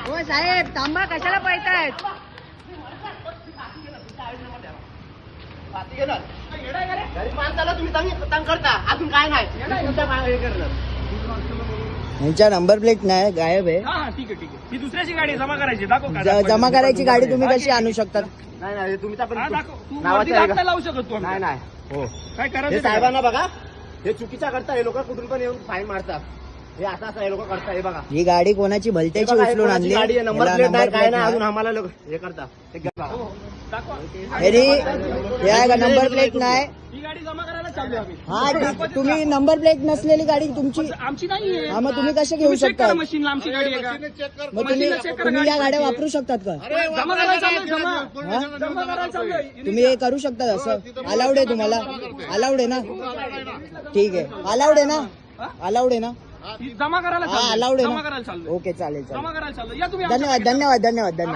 हो साहेब थांबा कशाला हे करणार यांच्या नंबर प्लेट नाही गायब आहे. ठीक आहे ठीक आहे. ही दुसऱ्याची गाडी आहे, जमा करायची दाखव का ज- जमा करायची गाडी तुम्ही कशी आणू शकतात नाही नाही तुमचा पण हा दाखव. तू नावाचं वरती आहे हात का? नाही लावू शकत तू नाही आमच्या. नाही हो काय हे करायचं. साहेबांना बघा हे चुकीच्या करता हे लोक कुठून पण येऊन फाईन मारतात. हे असं असं हे लोक करतात हे बघा. ही गाडी कोणाची? हे भलत्याची बघा, हे उचलून कोणाची आणली? गाडी आहे? नंबर याला प्लेट नाही काय plate नाही अजून नाही. आम्हाला लोक. हे घ्या तरी या नंबर प्लेट नाही ही गाडी जमा करायला चाललो आम्ही हा ती- तुम्ही नंबर प्लेट नसलेली गाडी तुमची आमची नाहीये हा मग तुम्ही कसे घेऊ तुम्ही check शकता? करा मशीनला आमची गाडी आहे का? मग तुम्ही मशीनला check करा तुम्ही या गाडी गाड्या वापरू शकतात का? जमा करायला चाललोय जमा. हा? जमा करायला चाललोय. तुम्ही हे करू शकता असं? अलाउड आहे तुम्हाला? अलाउड आहे ना? ठीक आहे. अलाउड आहे ना? अलाउड आहे ना? जमा करायला हा चाललोय. अलाउड आहे जमा ना. करायला चाललोय. ओके चालेल जमा चालेल करायला चाललोय. या तुम्ही आमच्या धन्यवाद धन्यवाद धन्यवाद धन्यवाद.